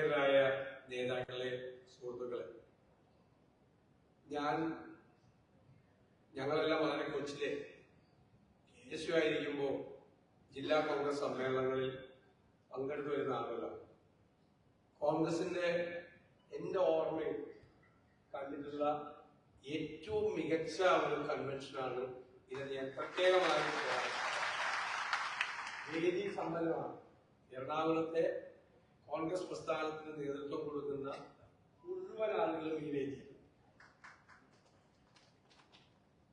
ായ നേതാക്കളെ സുഹൃത്തുക്കളെ. ഞാൻ ഞങ്ങളെല്ലാം വളരെ കൊച്ചിലെ കേശു ആയിരിക്കുമ്പോൾ ജില്ലാ കോൺഗ്രസ് സമ്മേളനങ്ങളിൽ പങ്കെടുത്തു വരുന്ന ആളുകളാണ്. കോൺഗ്രസിന്റെ എന്റെ ഓർമ്മയിൽ കണ്ടിട്ടുള്ള ഏറ്റവും മികച്ച ഒരു കൺവെൻഷനാണ് ഇത്. ഞാൻ പ്രത്യേകമായി. വേദി സമ്മേളനമാണ്. എറണാകുളത്തെ കോൺഗ്രസ് പ്രസ്ഥാനത്തിന് നേതൃത്വം കൊടുക്കുന്ന മുഴുവൻ ആളുകളും ഈ വേദിയിൽ.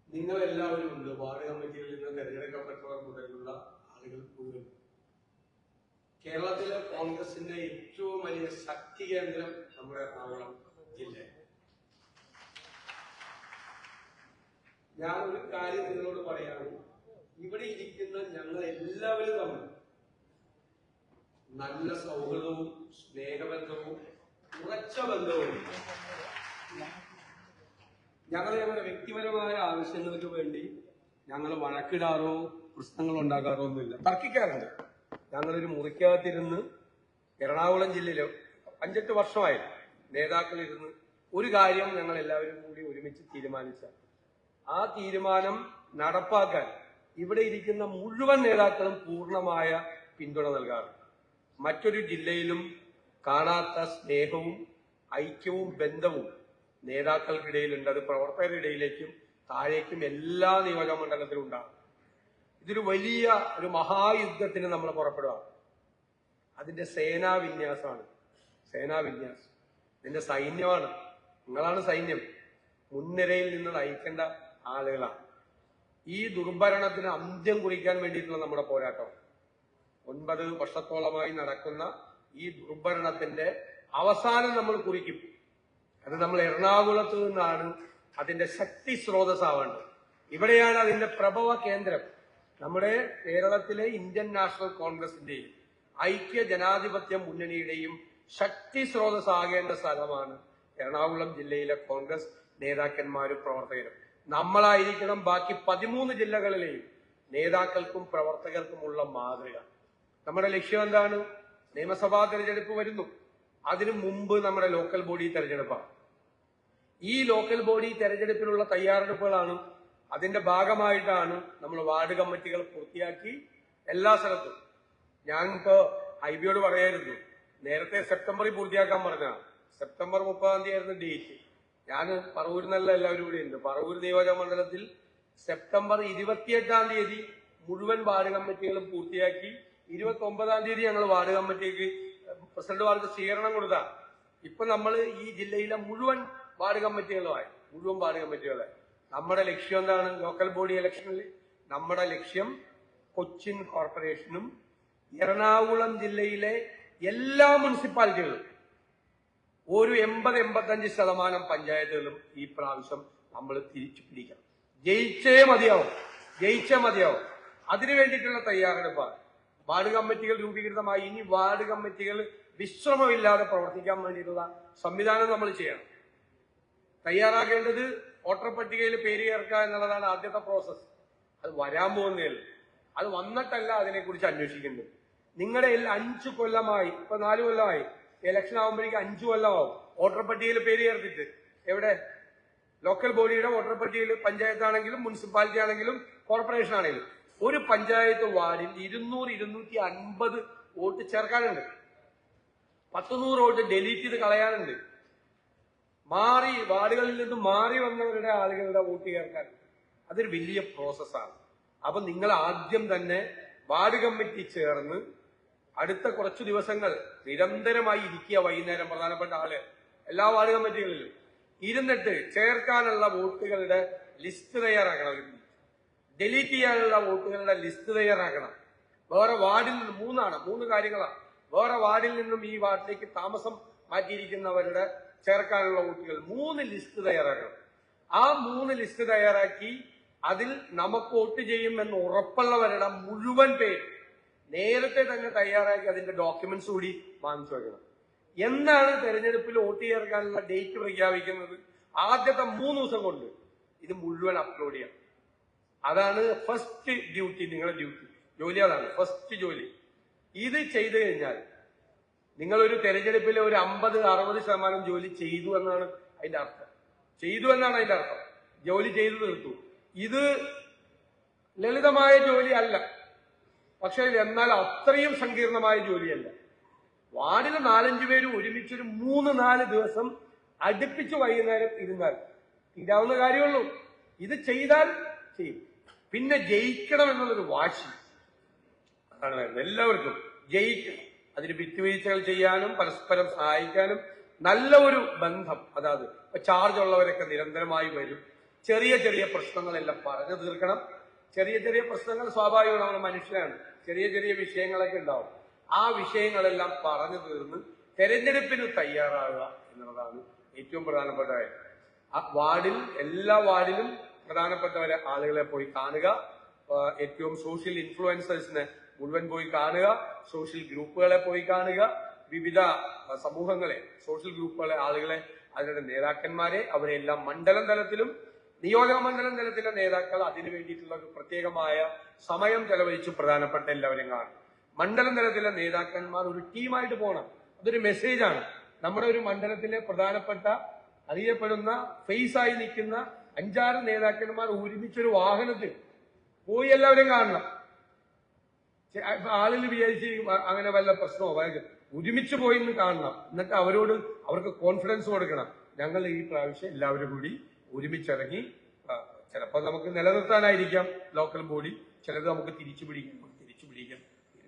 നിങ്ങൾ എല്ലാവരും ഉണ്ട്. വാർഡ് കമ്മിറ്റിയിൽ നിന്ന് തെരഞ്ഞെടുക്കപ്പെട്ടവർ മുതലുള്ള ആളുകൾ മുഴുവൻ. കേരളത്തിലെ കോൺഗ്രസിന്റെ ഏറ്റവും വലിയ ശക്തി കേന്ദ്രം നമ്മുടെ എറണാകുളം ജില്ല ഞാൻ ഒരു കാര്യം നിങ്ങളോട് പറയാണ് ഇവിടെ ഇരിക്കുന്ന ഞങ്ങൾ എല്ലാവരും തമ്മിൽ നല്ല സൗഹൃദവും സ്നേഹബന്ധവും ഉറച്ച ബന്ധവും. ഞങ്ങൾ ഞങ്ങളുടെ വ്യക്തിപരമായ ആവശ്യങ്ങൾക്ക് വേണ്ടി ഞങ്ങൾ വഴക്കിടാറോ പ്രശ്നങ്ങൾ ഉണ്ടാക്കാറോ ഒന്നുമില്ല. തർക്കിക്കാറുണ്ട്. ഞങ്ങളൊരു മുറിക്കകത്തിരുന്ന് എറണാകുളം ജില്ലയിലെ അഞ്ചെട്ട് വർഷമായി നേതാക്കളിരുന്ന് ഒരു കാര്യം ഞങ്ങൾ എല്ലാവരും കൂടി ഒരുമിച്ച് തീരുമാനിച്ച. ആ തീരുമാനം നടപ്പാക്കാൻ ഇവിടെ ഇരിക്കുന്ന മുഴുവൻ നേതാക്കളും പൂർണമായ പിന്തുണ നൽകാറുണ്ട്. മറ്റൊരു ജില്ലയിലും കാണാത്ത സ്നേഹവും ഐക്യവും ബന്ധവും നേതാക്കൾക്കിടയിലുണ്ട്. അത് പ്രവർത്തകരുടെ ഇടയിലേക്കും താഴേക്കും എല്ലാ നിയോജകമണ്ഡലത്തിലും ഉണ്ടാകും. ഇതൊരു വലിയ ഒരു മഹായുദ്ധത്തിന് നമ്മൾ പുറപ്പെടുക. അതിന്റെ സേനാവിന്യാസമാണ് സേനാവിന്യാസം സേനാ വിന്യാസം. ഇതിന്റെ സൈന്യമാണ്. നിങ്ങളാണ് സൈന്യം. മുൻനിരയിൽ നിന്ന് നയിക്കേണ്ട ആളുകളാണ്. ഈ ദുർഭരണത്തിന് അന്ത്യം കുറിക്കാൻ വേണ്ടിയിട്ടുള്ള നമ്മുടെ പോരാട്ടം. ഒൻപത് വർഷത്തോളമായി നടക്കുന്ന ഈ ദുർഭരണത്തിന്റെ അവസാനം നമ്മൾ കുറിക്കും. അത് നമ്മൾ എറണാകുളത്ത് നിന്നാണ് അതിന്റെ ശക്തി സ്രോതസ്സാവേണ്ടത്. ഇവിടെയാണ് അതിന്റെ പ്രഭവ കേന്ദ്രം. നമ്മുടെ കേരളത്തിലെ ഇന്ത്യൻ നാഷണൽ കോൺഗ്രസിന്റെയും ഐക്യ ജനാധിപത്യ മുന്നണിയുടെയും ശക്തി സ്രോതസ്സാകേണ്ട സ്ഥലമാണ് എറണാകുളം ജില്ലയിലെ കോൺഗ്രസ് നേതാക്കന്മാരും പ്രവർത്തകരും. നമ്മളായിരിക്കണം ബാക്കി പതിമൂന്ന് ജില്ലകളിലെയും നേതാക്കൾക്കും പ്രവർത്തകർക്കുമുള്ള മാതൃക. നമ്മുടെ ലക്ഷ്യം എന്താണ്? നിയമസഭാ തെരഞ്ഞെടുപ്പ് വരുന്നു. അതിനു മുമ്പ് നമ്മുടെ ലോക്കൽ ബോഡി തെരഞ്ഞെടുപ്പാണ്. ഈ ലോക്കൽ ബോഡി തെരഞ്ഞെടുപ്പിനുള്ള തയ്യാറെടുപ്പുകളാണ് അതിന്റെ ഭാഗമായിട്ടാണ് നമ്മൾ വാർഡ് കമ്മിറ്റികൾ പൂർത്തിയാക്കി എല്ലാ സ്ഥലത്തും. ഞാനിപ്പോ ഹൈബിയോട് പറയായിരുന്നു നേരത്തെ സെപ്റ്റംബറിൽ പൂർത്തിയാക്കാൻ പറഞ്ഞതാണ് സെപ്റ്റംബർ മുപ്പതാം തീയതി ആയിരുന്നു ഡേറ്റ് ഞാൻ പറവൂരിൽ നിന്നല്ല എല്ലാവരും കൂടി ഉണ്ട്. പറവൂർ നിയോജക മണ്ഡലത്തിൽ സെപ്റ്റംബർ ഇരുപത്തിയെട്ടാം തീയതി മുഴുവൻ വാർഡ് കമ്മിറ്റികളും പൂർത്തിയാക്കി ഇരുപത്തി ഒമ്പതാം തീയതി ഞങ്ങൾ വാർഡ് കമ്മിറ്റിക്ക് പ്രസിഡന്റ് വാർഡ് സ്വീകരണം കൊടുത്ത. ഇപ്പൊ നമ്മൾ ഈ ജില്ലയിലെ മുഴുവൻ വാർഡ് കമ്മിറ്റികളുമായി മുഴുവൻ വാർഡ് കമ്മിറ്റികളായി നമ്മുടെ ലക്ഷ്യം എന്താണ്? ലോക്കൽ ബോഡി ഇലക്ഷനിൽ നമ്മുടെ ലക്ഷ്യം കൊച്ചിൻ കോർപ്പറേഷനും എറണാകുളം ജില്ലയിലെ എല്ലാ മുനിസിപ്പാലിറ്റികളും ഒരു എൺപത് എൺപത്തഞ്ച് ശതമാനം പഞ്ചായത്തുകളും ഈ പ്രാവശ്യം നമ്മൾ തിരിച്ചു പിടിക്കണം. ജയിച്ചേ മതിയാവും. ജയിച്ചേ മതിയാവും. അതിനു വേണ്ടിയിട്ടുള്ള തയ്യാറെടുപ്പാണ്. വാർഡ് കമ്മിറ്റികൾ രൂപീകൃതമായി. ഇനി വാർഡ് കമ്മിറ്റികൾ വിശ്രമമില്ലാതെ പ്രവർത്തിക്കാൻ വേണ്ടിയിട്ടുള്ള സംവിധാനം നമ്മൾ ചെയ്യണം. തയ്യാറാക്കേണ്ടത് വോട്ടർ പട്ടികയിൽ പേര് ചേർക്കുക എന്നുള്ളതാണ് ആദ്യത്തെ പ്രോസസ്സ് അത് വരാൻ പോകുന്നതിൽ അത് വന്നിട്ടല്ല അതിനെക്കുറിച്ച് അന്വേഷിക്കുന്നത് നിങ്ങളുടെ അഞ്ചു കൊല്ലമായി ഇപ്പൊ നാല് കൊല്ലമായി ഇലക്ഷൻ ആകുമ്പോഴേക്കും അഞ്ചു കൊല്ലമാവും വോട്ടർ പട്ടികയിൽ പേര് ചേർത്തിട്ട്. എവിടെ? ലോക്കൽ ബോഡിയുടെ വോട്ടർ പട്ടികയിൽ പഞ്ചായത്താണെങ്കിലും മുനിസിപ്പാലിറ്റി ആണെങ്കിലും കോർപ്പറേഷൻ ആണെങ്കിലും. ഒരു പഞ്ചായത്ത് വാർഡിൽ ഇരുന്നൂറ് ഇരുന്നൂറ്റി അൻപത് വോട്ട് ചേർക്കാനുണ്ട്. പത്തുനൂറ് വോട്ട് ഡെലീറ്റ് ചെയ്ത് കളയാനുണ്ട്. മാറി വാർഡുകളിൽ നിന്ന് മാറി വന്നവരുടെ ആളുകളുടെ വോട്ട് ചേർക്കാൻ അതൊരു വലിയ പ്രോസസ്സാണ് അപ്പൊ നിങ്ങൾ ആദ്യം തന്നെ വാർഡ് കമ്മിറ്റി ചേർന്ന് അടുത്ത കുറച്ചു ദിവസങ്ങൾ നിരന്തരമായി ഇരിക്കുക വൈകുന്നേരം പ്രധാനപ്പെട്ട ആൾ എല്ലാ വാർഡ് കമ്മിറ്റികളിലും. ഇരുന്നിട്ട് ചേർക്കാനുള്ള വോട്ടുകളുടെ ലിസ്റ്റ് തയ്യാറാക്കണം ഡെലീറ്റ് ചെയ്യാനുള്ള വോട്ടുകളുടെ ലിസ്റ്റ് തയ്യാറാക്കണം. വേറെ വാർഡിൽ നിന്ന് മൂന്നാണ് മൂന്ന് കാര്യങ്ങളാണ്. വേറെ വാർഡിൽ നിന്നും ഈ വാർഡിലേക്ക് താമസം മാറ്റിയിരിക്കുന്നവരുടെ ചേർക്കാനുള്ള വോട്ടുകൾ മൂന്ന് ലിസ്റ്റ് തയ്യാറാക്കണം. ആ മൂന്ന് ലിസ്റ്റ് തയ്യാറാക്കി അതിൽ നമുക്ക് വോട്ട് ചെയ്യുമെന്ന് ഉറപ്പുള്ളവരുടെ മുഴുവൻ പേര് നേരത്തെ തന്നെ തയ്യാറാക്കി അതിന്റെ ഡോക്യുമെന്റ്സ് കൂടി വാങ്ങിച്ചു വെക്കണം. എന്നാണ് തെരഞ്ഞെടുപ്പിൽ വോട്ട് ചേർക്കാനുള്ള ഡേറ്റ് പ്രഖ്യാപിക്കുന്നത്? ആദ്യത്തെ മൂന്ന് ദിവസം കൊണ്ട് ഇത് മുഴുവൻ അപ്ലോഡ് ചെയ്യണം. അതാണ് ഫസ്റ്റ് ഡ്യൂട്ടി നിങ്ങളുടെ ഡ്യൂട്ടി ജോലി അതാണ് ഫസ്റ്റ് ജോലി. ഇത് ചെയ്തു കഴിഞ്ഞാൽ നിങ്ങൾ ഒരു തെരഞ്ഞെടുപ്പിൽ ഒരു അമ്പത് അറുപത് ശതമാനം ജോലി ചെയ്തു എന്നാണ് അതിന്റെ അർത്ഥം. ചെയ്തു എന്നാണ് അതിന്റെ അർത്ഥം. ജോലി ചെയ്തു തീർത്തു. ഇത് ലളിതമായ ജോലി അല്ല. പക്ഷെ എന്നാൽ അത്രയും സങ്കീർണമായ ജോലിയല്ല. വാർഡിൽ നാലഞ്ചു ഒരുമിച്ച് ഒരു മൂന്ന് നാല് ദിവസം അടുപ്പിച്ച് വൈകുന്നേരം ഇരുന്നാൽ തീരാവുന്ന കാര്യമുള്ളൂ. ഇത് ചെയ്താൽ ചെയ്യും. പിന്നെ ജയിക്കണം എന്നുള്ളൊരു വാശി. അതാണ് വേണ്ടത് എല്ലാവർക്കും ജയിക്കണം. അതിന് വിട്ടുവീഴ്ചകൾ ചെയ്യാനും പരസ്പരം സഹായിക്കാനും നല്ല ഒരു ബന്ധം. അതായത് ചാർജ് ഉള്ളവരൊക്കെ നിരന്തരമായി വരും. ചെറിയ ചെറിയ പ്രശ്നങ്ങളെല്ലാം പറഞ്ഞു തീർക്കണം. ചെറിയ ചെറിയ പ്രശ്നങ്ങൾ സ്വാഭാവികമാണ്. നമ്മൾ മനുഷ്യനാണ്. ചെറിയ ചെറിയ വിഷയങ്ങളൊക്കെ ഉണ്ടാവും. ആ വിഷയങ്ങളെല്ലാം പറഞ്ഞു തീർന്ന് തെരഞ്ഞെടുപ്പിന് തയ്യാറാകുക എന്നുള്ളതാണ് ഏറ്റവും പ്രധാനപ്പെട്ട കാര്യം. ആ വാർഡിൽ എല്ലാ വാർഡിലും പ്രധാനപ്പെട്ടവരെ ആളുകളെ പോയി കാണുക. ഏറ്റവും സോഷ്യൽ ഇൻഫ്ലുവൻസേഴ്സിനെ മുഴുവൻ പോയി കാണുക. സോഷ്യൽ ഗ്രൂപ്പുകളെ പോയി കാണുക. വിവിധ സമൂഹങ്ങളെ സോഷ്യൽ ഗ്രൂപ്പുകളെ ആളുകളെ അവരുടെ നേതാക്കന്മാരെ അവരെല്ലാം മണ്ഡലം തലത്തിലും നിയോജക മണ്ഡലം തലത്തിലെ നേതാക്കൾ അതിനു വേണ്ടിയിട്ടുള്ള പ്രത്യേകമായ സമയം ചെലവഴിച്ച് പ്രധാനപ്പെട്ട എല്ലാവരെയും കാണും. മണ്ഡലം തലത്തിലെ നേതാക്കന്മാർ ഒരു ടീമായിട്ട് പോകണം. അതൊരു മെസ്സേജാണ് നമ്മുടെ ഒരു മണ്ഡലത്തിലെ പ്രധാനപ്പെട്ട അറിയപ്പെടുന്ന ഫേസ് ആയി നിൽക്കുന്ന അഞ്ചാറ് നേതാക്കന്മാർ ഒരുമിച്ചൊരു വാഹനത്തിൽ പോയി എല്ലാവരെയും കാണണം. ആളിൽ വിചാരിച്ച് അങ്ങനെ വല്ല പ്രശ്നമോ? വല്ല ഒരുമിച്ച് പോയി എന്ന് കാണണം. എന്നിട്ട് അവരോട് അവർക്ക് കോൺഫിഡൻസ് കൊടുക്കണം. ഞങ്ങൾ ഈ പ്രാവശ്യം എല്ലാവരും കൂടി ഒരുമിച്ചിറങ്ങി ചിലപ്പോൾ നമുക്ക് നിലനിർത്താനായിരിക്കാം ലോക്കൽ ബോഡി. ചിലത് നമുക്ക് തിരിച്ചു പിടിക്കാം തിരിച്ചു പിടിക്കാം.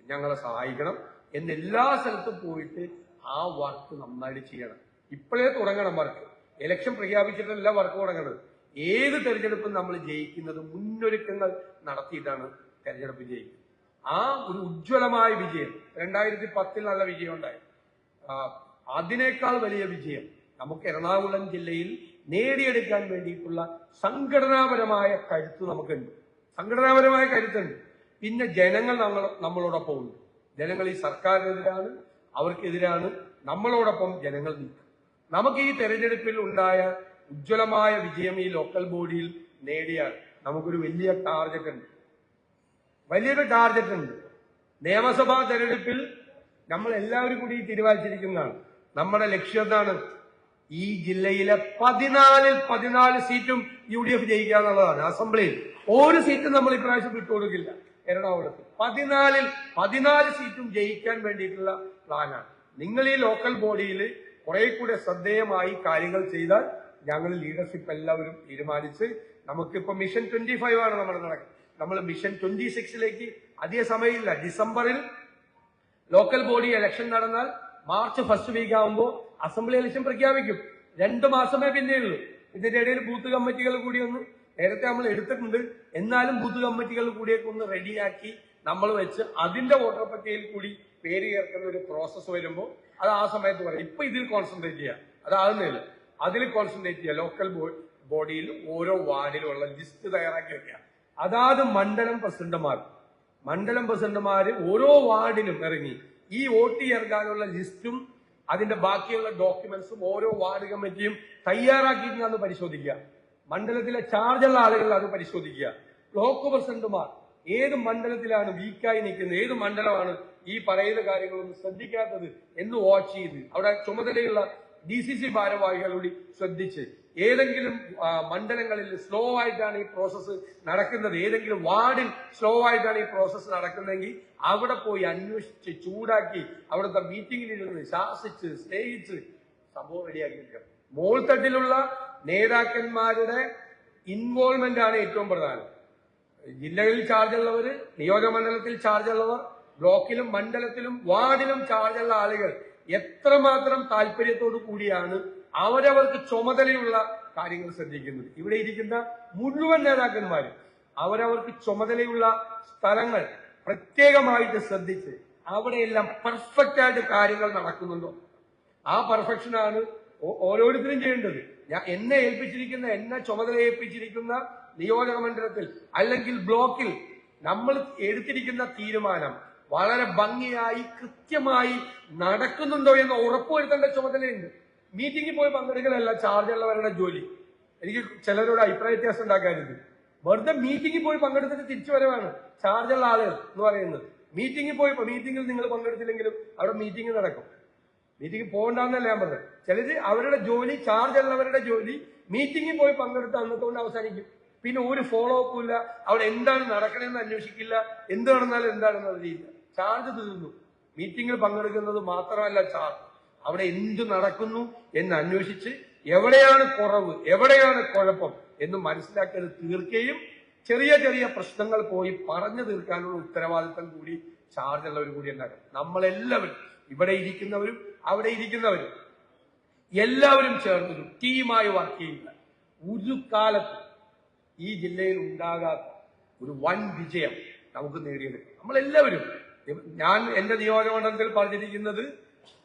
ഞങ്ങളെ സഹായിക്കണം. എന്നെല്ലാ സ്ഥലത്തും പോയിട്ട് ആ വർക്ക് നന്നായിട്ട് ചെയ്യണം. ഇപ്പോഴേ തുടങ്ങണം വർക്ക്. ഇലക്ഷൻ പ്രഖ്യാപിച്ചിട്ടല്ല വർക്ക് തുടങ്ങുന്നത് ഏത് തെരഞ്ഞെടുപ്പും നമ്മൾ ജയിക്കുന്നത് മുന്നൊരുക്കങ്ങൾ നടത്തിയിട്ടാണ് തെരഞ്ഞെടുപ്പ് ജയിക്കുന്നത്. ആ ഒരു ഉജ്ജ്വലമായ വിജയം രണ്ടായിരത്തി പത്തിൽ നല്ല വിജയം ഉണ്ടായി. അതിനേക്കാൾ വലിയ വിജയം നമുക്ക് എറണാകുളം ജില്ലയിൽ നേടിയെടുക്കാൻ വേണ്ടിയിട്ടുള്ള സംഘടനാപരമായ കരുത്ത് നമുക്കുണ്ട്. സംഘടനാപരമായ കരുത്തുണ്ട്. പിന്നെ ജനങ്ങൾ നമ്മൾ നമ്മളോടൊപ്പം ഉണ്ട്. ജനങ്ങൾ ഈ സർക്കാരിനെതിരാണ് അവർക്കെതിരാണ് നമ്മളോടൊപ്പം ജനങ്ങൾ നിൽക്കും നമുക്ക് ഈ തെരഞ്ഞെടുപ്പിൽ ഉണ്ടായ ഉജ്ജ്വലമായ വിജയം ഈ ലോക്കൽ ബോഡിയിൽ നേടിയാൽ നമുക്കൊരു വലിയ ടാർഗറ്റ് ഉണ്ട്. വലിയൊരു ടാർഗറ്റ് ഉണ്ട്. നിയമസഭാ തെരഞ്ഞെടുപ്പിൽ നമ്മൾ എല്ലാവരും കൂടി തീരുമാനിച്ചിരിക്കുന്നതാണ്. നമ്മുടെ ലക്ഷ്യം എന്താണ്? ഈ ജില്ലയിലെ പതിനാലിൽ പതിനാല് സീറ്റും യു ഡി എഫ് ജയിക്കുക എന്നുള്ളതാണ്. അസംബ്ലിയിൽ ഒരു സീറ്റും നമ്മൾ ഇപ്രാവശ്യം വിട്ടുകൊടുക്കില്ല. എറണാകുളത്ത് പതിനാലിൽ പതിനാല് സീറ്റും ജയിക്കാൻ വേണ്ടിയിട്ടുള്ള പ്ലാനാണ് നിങ്ങൾ ഈ ലോക്കൽ ബോഡിയിൽ കുറെ കൂടെ ശ്രദ്ധേയമായി കാര്യങ്ങൾ ചെയ്താൽ ഞങ്ങൾ ലീഡർഷിപ്പ് എല്ലാവരും തീരുമാനിച്ച് നമുക്കിപ്പോ മിഷൻ ട്വന്റി ഫൈവ് ആണ് നമ്മൾ നടക്കുന്നത് നമ്മൾ മിഷൻ ട്വന്റി സിക്സിലേക്ക് അധിക സമയമില്ല. ഡിസംബറിൽ ലോക്കൽ ബോഡി ഇലക്ഷൻ നടന്നാൽ മാർച്ച് ഫസ്റ്റ് വീക്ക് ആകുമ്പോൾ അസംബ്ലി ഇലക്ഷൻ പ്രഖ്യാപിക്കും. രണ്ടു മാസമേ പിന്നെയുള്ളൂ ഇതിന്റെ ഇടയിൽ ബൂത്ത് കമ്മിറ്റികൾ കൂടി ഒന്ന് നേരത്തെ നമ്മൾ എടുത്തിട്ടുണ്ട്. എന്നാലും ബൂത്ത് കമ്മിറ്റികൾ കൂടിയൊക്കെ ഒന്ന് റെഡിയാക്കി നമ്മൾ വെച്ച് അതിന്റെ വോട്ടർ പട്ടികയിൽ കൂടി പേര് ചേർക്കുന്ന ഒരു പ്രോസസ്സ് വരുമ്പോൾ അത് ആ സമയത്ത് പറയും. ഇപ്പൊ ഇതിൽ കോൺസെൻട്രേറ്റ് ചെയ്യുക അതാകുന്നില്ല അതിൽ കോൺസെൻട്രേറ്റ് ചെയ്യുക. ലോക്കൽ ബോഡിയിൽ ഓരോ വാർഡിലുള്ള ലിസ്റ്റ് തയ്യാറാക്കി വെക്കുക. അതാത് മണ്ഡലം പ്രസിഡന്റുമാർ. മണ്ഡലം പ്രസിഡന്റുമാർ ഓരോ വാർഡിലും ഇറങ്ങി ഈ വോട്ട് ചേർക്കാനുള്ള ലിസ്റ്റും അതിന്റെ ബാക്കിയുള്ള ഡോക്യുമെന്റ്സും ഓരോ വാർഡ് കമ്മിറ്റിയും തയ്യാറാക്കിയിട്ടുണ്ടെന്ന് പരിശോധിക്കുക. മണ്ഡലത്തിലെ ചാർജുള്ള ആളുകൾ അത് പരിശോധിക്കുക. ബ്ലോക്ക് പ്രസിഡന്റുമാർ ഏത് മണ്ഡലത്തിലാണ് വീക്കായി നിൽക്കുന്നത്? ഏത് മണ്ഡലമാണ് ഈ പറയുന്ന കാര്യങ്ങളൊന്നും ശ്രദ്ധിക്കാത്തത് എന്ന് വാച്ച് ചെയ്ത് അവിടെ ചുമതലയുള്ള ഡി സി സി ഭാരവാഹികൾ കൂടി ശ്രദ്ധിച്ച് ഏതെങ്കിലും മണ്ഡലങ്ങളിൽ സ്ലോ ആയിട്ടാണ് ഈ പ്രോസസ്സ് നടക്കുന്നത്. ഏതെങ്കിലും വാർഡിൽ സ്ലോ ആയിട്ടാണ് ഈ പ്രോസസ്സ് നടക്കുന്നതെങ്കിൽ അവിടെ പോയി അന്വേഷിച്ച് ചൂടാക്കി അവിടുത്തെ മീറ്റിംഗിലിരുന്ന് ശാസിച്ച് സ്നേഹിച്ച് സംഭവം റെഡിയാക്കി വെക്കാം മോൾത്തട്ടിലുള്ള നേതാക്കന്മാരുടെ ഇൻവോൾവ്മെന്റ് ആണ് ഏറ്റവും പ്രധാനം. ജില്ലകളിൽ ചാർജ് ഉള്ളവർ നിയോജക മണ്ഡലത്തിൽ ചാർജ് ഉള്ളവർ ബ്ലോക്കിലും മണ്ഡലത്തിലും വാർഡിലും ചാർജ് ഉള്ള ആളുകൾ എത്രമാത്രം താല്പര്യത്തോടു കൂടിയാണ് അവരവർക്ക് ചുമതലയുള്ള കാര്യങ്ങൾ ശ്രദ്ധിക്കുന്നത്. ഇവിടെ ഇരിക്കുന്ന മുഴുവൻ നേതാക്കന്മാരും അവരവർക്ക് ചുമതലയുള്ള സ്ഥലങ്ങൾ പ്രത്യേകമായിട്ട് ശ്രദ്ധിച്ച് അവിടെയെല്ലാം പെർഫെക്റ്റ് ആയിട്ട് കാര്യങ്ങൾ നടക്കുന്നുണ്ടോ? ആ പെർഫെക്ഷനാണ് ഓരോരുത്തരും ചെയ്യേണ്ടത്. ഞാൻ എന്നെ ഏൽപ്പിച്ചിരിക്കുന്ന എന്നെ ചുമതല ഏൽപ്പിച്ചിരിക്കുന്ന നിയോജക മണ്ഡലത്തിൽ അല്ലെങ്കിൽ ബ്ലോക്കിൽ നമ്മൾ എടുത്തിരിക്കുന്ന തീരുമാനം വളരെ ഭംഗിയായി കൃത്യമായി നടക്കുന്നുണ്ടോ എന്ന് ഉറപ്പുവരുത്തേണ്ട ചുമതലയുണ്ട്. മീറ്റിംഗിൽ പോയി പങ്കെടുക്കലല്ല ചാർജുള്ളവരുടെ ജോലി. എനിക്ക് ചിലരോട് അഭിപ്രായ വ്യത്യാസം ഉണ്ടാക്കാറുണ്ട് വെറുതെ മീറ്റിംഗിൽ പോയി പങ്കെടുത്തിട്ട് തിരിച്ചു വരവാണ് ചാർജുള്ള ആളുകൾ എന്ന് പറയുന്നത്. മീറ്റിംഗിൽ പോയി മീറ്റിംഗിൽ നിങ്ങൾ പങ്കെടുത്തില്ലെങ്കിലും അവിടെ മീറ്റിംഗ് നടക്കും. മീറ്റിംഗ് പോകണ്ടെന്നല്ല ഞാൻ പറഞ്ഞത്. ചിലര് അവരുടെ ജോലി ചാർജ് ഉള്ളവരുടെ ജോലി മീറ്റിംഗിൽ പോയി പങ്കെടുത്ത് അന്നത്തോണ്ട് അവസാനിക്കും. പിന്നെ ഒരു ഫോളോ അപ്പും ഇല്ല. അവിടെ എന്താണ് നടക്കണമെന്ന് അന്വേഷിക്കില്ല. എന്ത് നടന്നാലും എന്താണെന്ന് അറിയില്ല ചാർജ് തീർന്നു. മീറ്റിംഗിൽ പങ്കെടുക്കുന്നത് മാത്രമല്ല ചാർജ്. അവിടെ എന്ത് നടക്കുന്നു എന്ന് അന്വേഷിച്ച് എവിടെയാണ് കുറവ് എവിടെയാണ് കുഴപ്പം എന്ന് മനസ്സിലാക്കി അത് തീർക്കുകയും ചെറിയ ചെറിയ പ്രശ്നങ്ങൾ പോയി പറഞ്ഞു തീർക്കാനുള്ള ഉത്തരവാദിത്തം കൂടി ചാർജ് ഉള്ളവർ കൂടി ഉണ്ടാക്കണം. നമ്മളെല്ലാവരും ഇവിടെ ഇരിക്കുന്നവരും അവിടെ ഇരിക്കുന്നവരും എല്ലാവരും ചേർന്നൊരു ടീമായി വർക്ക് ചെയ്യുക. ഒരു കാലത്ത് ഈ ജില്ലയിൽ ഉണ്ടാകാത്ത ഒരു വൻ വിജയം നമുക്ക് നേടിയെടുക്കാം. നമ്മളെല്ലാവരും ഞാൻ എന്റെ നിയോജകമണ്ഡലത്തിൽ പറഞ്ഞിരിക്കുന്നത്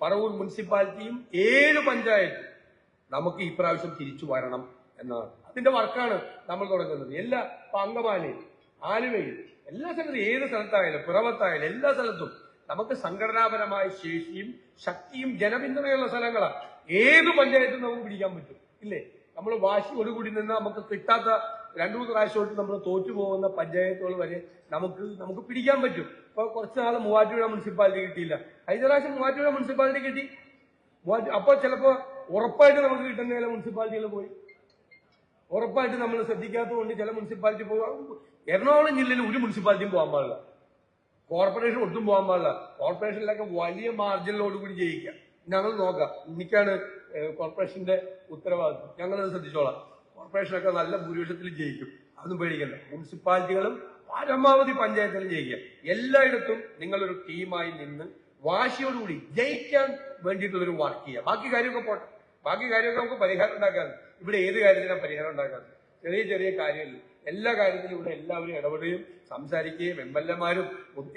പറവൂർ മുനിസിപ്പാലിറ്റിയും ഏഴ് പഞ്ചായത്തും നമുക്ക് ഇപ്രാവശ്യം തിരിച്ചു വരണം എന്നാണ്. അതിന്റെ വർക്കാണ് നമ്മൾ തുടങ്ങുന്നത്. എല്ലാ ഇപ്പൊ അങ്കമാലിയിൽ ആലുവയിൽ എല്ലാ സ്ഥലത്തും ഏത് സ്ഥലത്തായാലും പിറവത്തായാലും എല്ലാ സ്ഥലത്തും നമുക്ക് സംഘടനാപരമായ ശേഷിയും ശക്തിയും ജനപിന്തുണയുള്ള സ്ഥലങ്ങളാണ് ഏത് പഞ്ചായത്തും നമുക്ക് പിടിക്കാൻ പറ്റും. ഇല്ലേ? നമ്മൾ വാശി ഒരു കൂടി നിന്ന് നമുക്ക് കിട്ടാത്ത രണ്ടു മൂന്ന് പ്രാവശ്യമായിട്ട് നമ്മൾ തോറ്റു പോകുന്ന പഞ്ചായത്തുകൾ വരെ നമുക്ക് നമുക്ക് പിടിക്കാൻ പറ്റും. ഇപ്പൊ കുറച്ച് നാൾ മൂവാറ്റുപുഴ മുനിസിപ്പാലിറ്റി കിട്ടിയില്ല. കഴിഞ്ഞ പ്രാവശ്യം മൂവാറ്റുപുഴ മുനിസിപ്പാലിറ്റി കിട്ടി. അപ്പോൾ അപ്പൊ ചിലപ്പോ ഉറപ്പായിട്ട് നമുക്ക് കിട്ടുന്ന ചില മുനിസിപ്പാലിറ്റികൾ പോയി. ഉറപ്പായിട്ട് നമ്മൾ ശ്രദ്ധിക്കാത്തതുകൊണ്ട് ചില മുനിസിപ്പാലിറ്റി പോകാം എറണാകുളം ജില്ലയിൽ ഒരു മുനിസിപ്പാലിറ്റിയും പോകാൻ പാടില്ല. കോർപ്പറേഷൻ ഒട്ടും പോകാൻ പാടില്ല. കോർപ്പറേഷനിലൊക്കെ വലിയ മാർജിനിലോട് കൂടി ജയിക്കുക ഞങ്ങൾ നോക്കാം. ഏഹ്, കോർപ്പറേഷന്റെ ഉത്തരവാദിത്വം. ഞങ്ങളത് ശ്രദ്ധിച്ചോളാം. കോർപ്പറേഷനൊക്കെ നല്ല ഭൂരിപക്ഷത്തിൽ ജയിക്കും. അതൊന്നും പേടിക്കണ്ട. മുനിസിപ്പാലിറ്റികളും പരമാവധി പഞ്ചായത്തിലും ജയിക്കുക എല്ലായിടത്തും നിങ്ങളൊരു ടീമായി നിന്ന് വാശിയോടുകൂടി ജയിക്കാൻ വേണ്ടിയിട്ടുള്ളൊരു വർക്ക് ചെയ്യുക ബാക്കി കാര്യമൊക്കെ പോട്ടെ. ബാക്കി കാര്യമൊക്കെ നമുക്ക് പരിഹാരം ഉണ്ടാക്കാൻ ഇവിടെ ഏത് കാര്യത്തിനാണ് പരിഹാരം ഉണ്ടാക്കാൻ? ചെറിയ ചെറിയ കാര്യമില്ല എല്ലാ കാര്യത്തിലും ഇവിടെ എല്ലാവരും ഇടപെടുകയും സംസാരിക്കുകയും എം എൽ എമാരും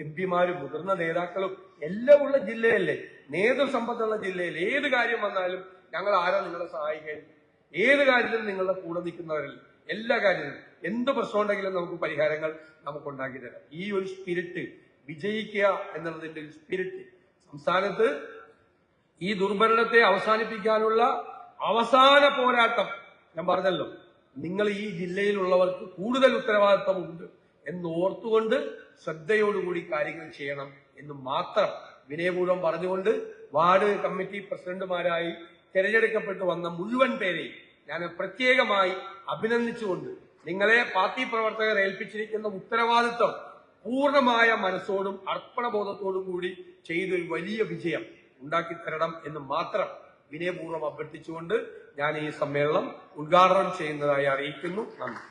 എം പിമാരും മുതിർന്ന നേതാക്കളും എല്ലാം ഉള്ള ജില്ലയല്ലേ? നേതൃസമ്പത്തുള്ള ജില്ലയിൽ ഏത് കാര്യം വന്നാലും ഞങ്ങൾ ആരാ നിങ്ങളെ സഹായിക്കാൻ ഏത് കാര്യത്തിലും നിങ്ങളുടെ കൂടെ നിൽക്കുന്നവരിൽ എല്ലാ കാര്യത്തിലും എന്ത് പ്രശ്നമുണ്ടെങ്കിലും നമുക്ക് പരിഹാരങ്ങൾ നമുക്ക് ഉണ്ടാക്കി തരാം. ഈ ഒരു സ്പിരിറ്റ് വിജയിക്കുക എന്നുള്ളതിന്റെ ഒരു സ്പിരിറ്റ് സംസ്ഥാനത്ത് ഈ ദുർഭരണത്തെ അവസാനിപ്പിക്കാനുള്ള അവസാന പോരാട്ടം ഞാൻ പറഞ്ഞല്ലോ. നിങ്ങൾ ഈ ജില്ലയിലുള്ളവർക്ക് കൂടുതൽ ഉത്തരവാദിത്തമുണ്ട് എന്ന് ഓർത്തുകൊണ്ട് ശ്രദ്ധയോടുകൂടി കാര്യങ്ങൾ ചെയ്യണം എന്ന് മാത്രം വിനയപൂർവം പറഞ്ഞുകൊണ്ട് വാർഡ് കമ്മിറ്റി പ്രസിഡന്റുമാരായി തിരഞ്ഞെടുക്കപ്പെട്ടു വന്ന മുഴുവൻ പേരെയും ഞാൻ പ്രത്യേകമായി അഭിനന്ദിച്ചുകൊണ്ട് നിങ്ങളെ പാർട്ടി പ്രവർത്തകർ ഏൽപ്പിച്ചിരിക്കുന്ന ഉത്തരവാദിത്വം പൂർണമായ മനസ്സോടും അർപ്പണബോധത്തോടും കൂടി ചെയ്തൊരു വലിയ വിജയം ഉണ്ടാക്കി തരണം എന്ന് മാത്രം വിനയപൂർവം അഭ്യർത്ഥിച്ചുകൊണ്ട് ഞാൻ ഈ സമ്മേളനം ഉദ്ഘാടനം ചെയ്യുന്നതായി അറിയിക്കുന്നു. നന്ദി.